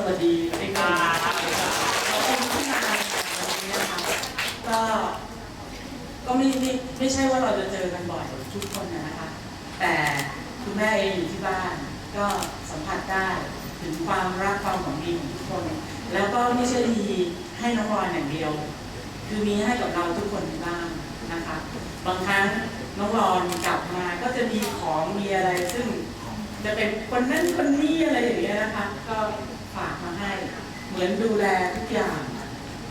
สวัสดีสวัสดีครับขอบคุณที่มาในวันนี้นะคะก็ก็ไม่ไม่ไม่ใช่ว่าเราจะเจอกันบ่อยทุกคนนะคะ แต่คุณแม่เองอยู่ที่บ้าน ก็สัมผัสได้ถึงความรักความหวังดีของทุกคน แล้วก็ไม่ใช่ดีให้น้องรอยอย่างเดียว คือมีให้กับเราทุกคนที่บ้านนะคะ บางครั้งน้องรอนกลับมาก็จะมีของมีอะไรซึ่งจะเป็นคนนั้นคนนี้อะไรอย่างเงี้ยนะคะ ก็ฝากมาให้ เห มือนดูแลทุกอย่าง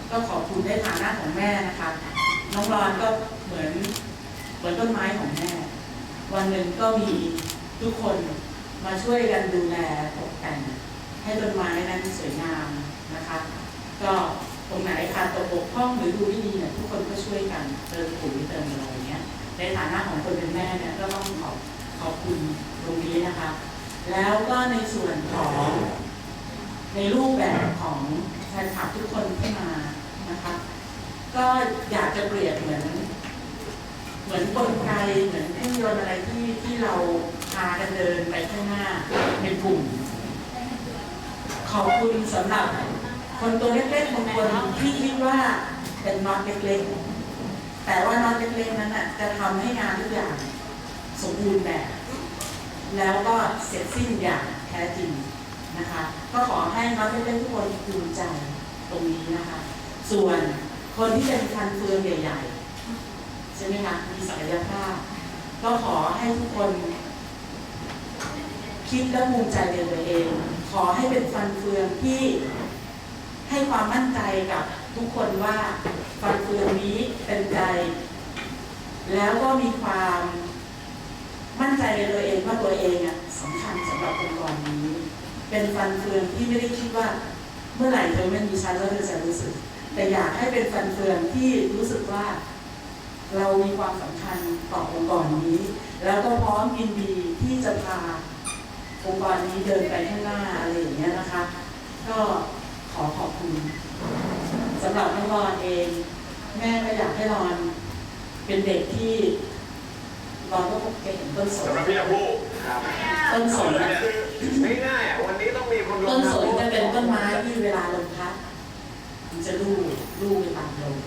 ก็ขอบคุณในฐานะของแม่นะคะ น้องรอนก็เหมือนเหมือนต้นไม้ของแม่ วันหนึ่งก็มีทุกคนมาช่วยกันดูแลตกแต่งให้ต้นไม้นั้นสวยงามนะคะ ก็ตรงไหนขาดตกบกพร่องหรือดูไม่ดีเนี่ยทุกคนก็ช่วยกันเติมปุ๋ยเติมอะไรอย่างเงี้ย ในฐานะของคนเป็นแม่เนี่ยก็ต้องขอบขอบคุณตรงนี้นะคะ แล้วก็ในส่วนของ ในรูปแบบของแฟนคลับทุกคนที่มานะคะก็อยากจะเปรียบเหมือน เหมือนกลไกเหมือนเครื่องยนต์อะไรที่ที่เราพากันเดินไปข้างหน้าเป็นกลุ่ม ขอบคุณสำหรับคนตัวเล็กๆบางคนที่คิดว่าเป็นน็อตเล็กๆแต่ว่าน็อตเล็กๆนั้นน่ะจะทำให้งานทุกอย่างสมบูรณ์แบบ แล้วก็เสร็จสิ้นอย่างแท้จริง นะคะ ก็ขอให้น็อตเล็กๆทุกคนภูมิใจตรงนี้นะคะ ส่วนคนที่เป็นฟันเฟืองใหญ่ๆใช่ไหมคะมีศักยภาพ ก็ขอให้ทุกคน คิดและภูมิใจในตัวเอง ขอให้เป็นฟันเฟืองที่ให้ความมั่นใจกับทุกคนว่าฟันเฟืองนี้เป็นใจ แล้วก็มีความมั่นใจในตัวเองว่าตัวเองอะสำคัญสำหรับองค์กรนี้ เป็นฟันเฟืองที่ไม่ได้คิดว่า เมื่อไหร่เธอไม่มีฉันแล้วเธอจะรู้สึก แต่อยากให้เป็นฟันเฟืองที่รู้สึกว่า เรามีความสำคัญต่อองค์กรนี้ แล้วก็พร้อมยินดีที่จะพาองค์กรนี้เดินไปข้างหน้าอะไรอย่างเงี้ยนะคะ ก็ขอขอบคุณสำหรับน้องรอนเอง แม่ก็อยากให้รอนเป็นเด็กที่รอนก็พบเก่งต้นสนสำหรับพี่ชมพู่ครับต้นสนเนี่ยน่ะไม่ง่ายอะวันนี้ ต้นรวมต้นสนจะเป็นต้นไม้ที่เวลาลมพัดมันจะลู่ลู่ไปตามลม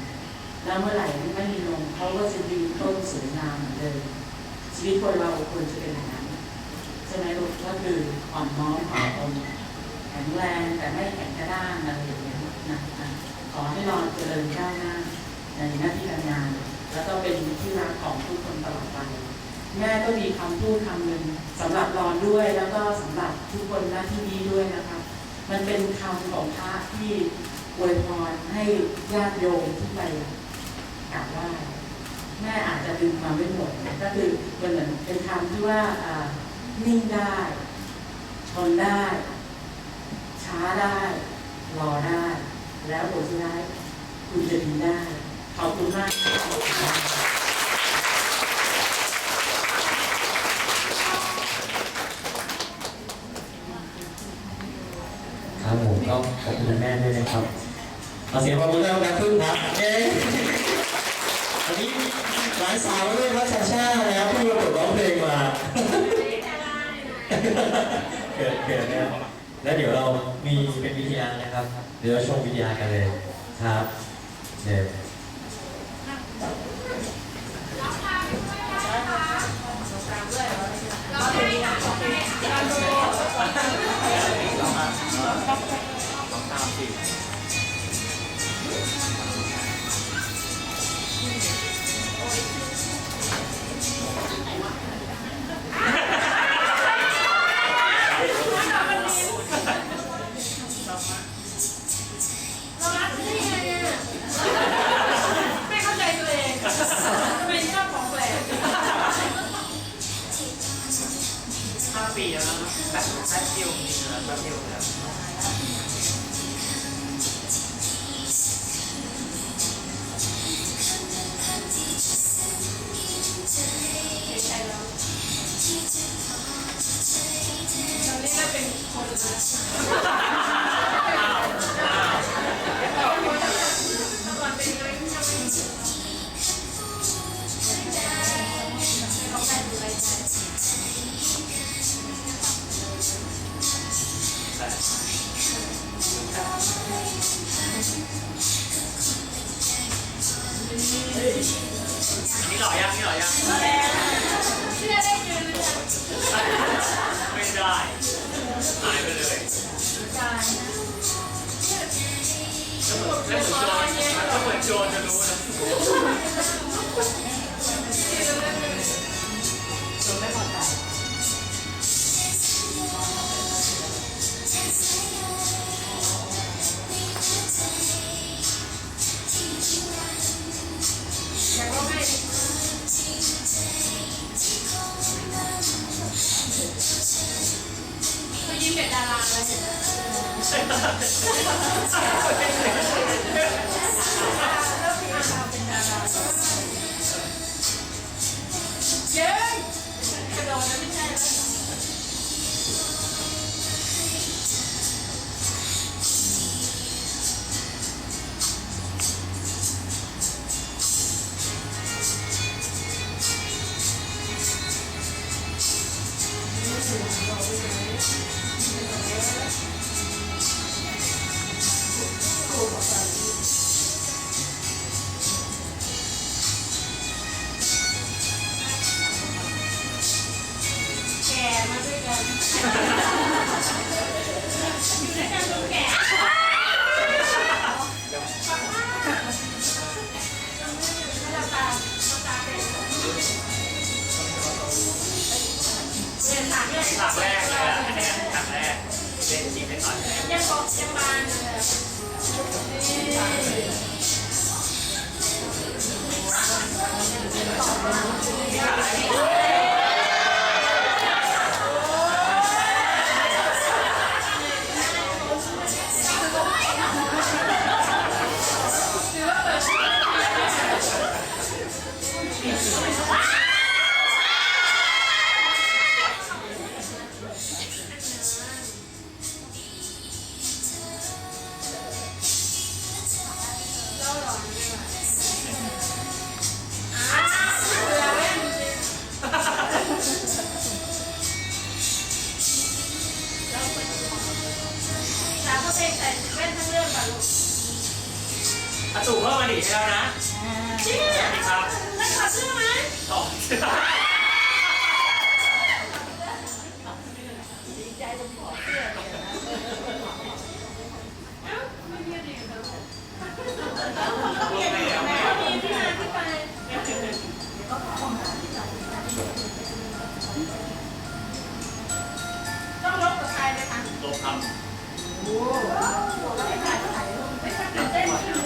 แล้วเมื่อไหร่ไม่มีลมเขาก็จะยืนต้นสวยงามเหมือนเดิมชีวิตคนเราควรจะเป็นอย่างนั้นใช่ไหมลูกก็คืออ่อนน้อมถ่อมตนแข็งแรงแต่ไม่แข็งกระด้างอะไรอย่างเงี้ยนะนะขอให้เราเจริญก้าวหน้าในหน้าที่การงาน แล้วก็เป็นที่รักของทุกคนตลอดไป แม่ก็มีคำพูดคำหนึ่งสำหรับรอนด้วยแล้วก็สำหรับทุกคนหน้าที่นี้ด้วยนะคะ มันเป็นคำของพระที่อวยพรให้ญาติโยมที่ไปกราบไหว้แม่อาจจะดึงมาไม่หมด ก็คือมันเหมือนเป็นคำที่ว่าอ่านิ่งได้ ชนได้ ช้าได้ รอได้ แล้วผลสุดท้ายคุณจะดีได้ขอบคุณมาก ครับผมก็ขอบคุณแม่ด้วยนะครับขอเสียงปรบมือให้น้องพึ่งครับเย้วันนี้หลานสาวด้วยครับชาชาแล้วเพิ่งมาเปิดร้องเพลงมาเกิดเกิดเนี่ยแล้วเดี๋ยวเรามีเป็นวิทยานะครับ เดี๋ยวเราชมวิทยากันเลยครับเดี๋ยว หายไปเลยตถ้าเหมือนโจรถ้าเหมือนโจรจะรู้นะจนไม่หมด 相班这是不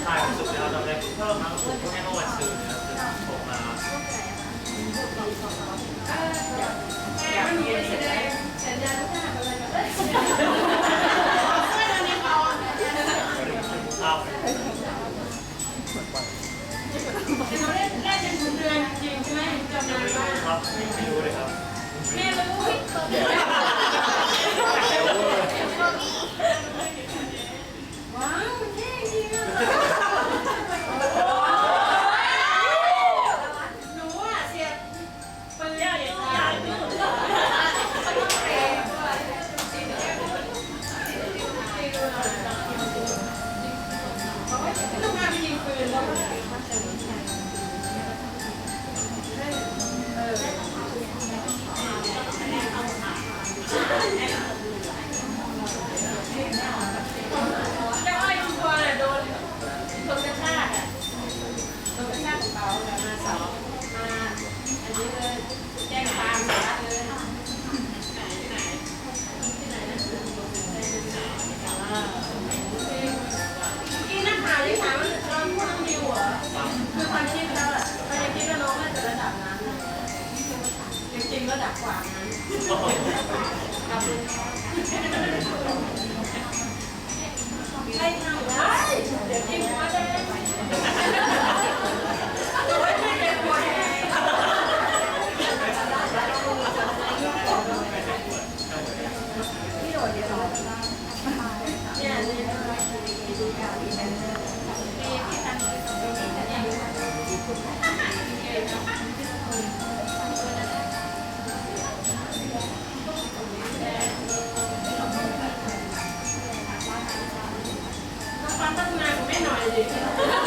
ถ่ายที่สุดเราจะไปเพิ่มมาผมให้เมื่อดซื้อนะผมมาอยากเย็นเลยเอาครับไม่รู้เลยครับ Yeah. จับกวาด้ขอบคุณค่ะใช่ค่ะเดี๋ยวกินมาได้พี่โดดเดี๋ยว 알지?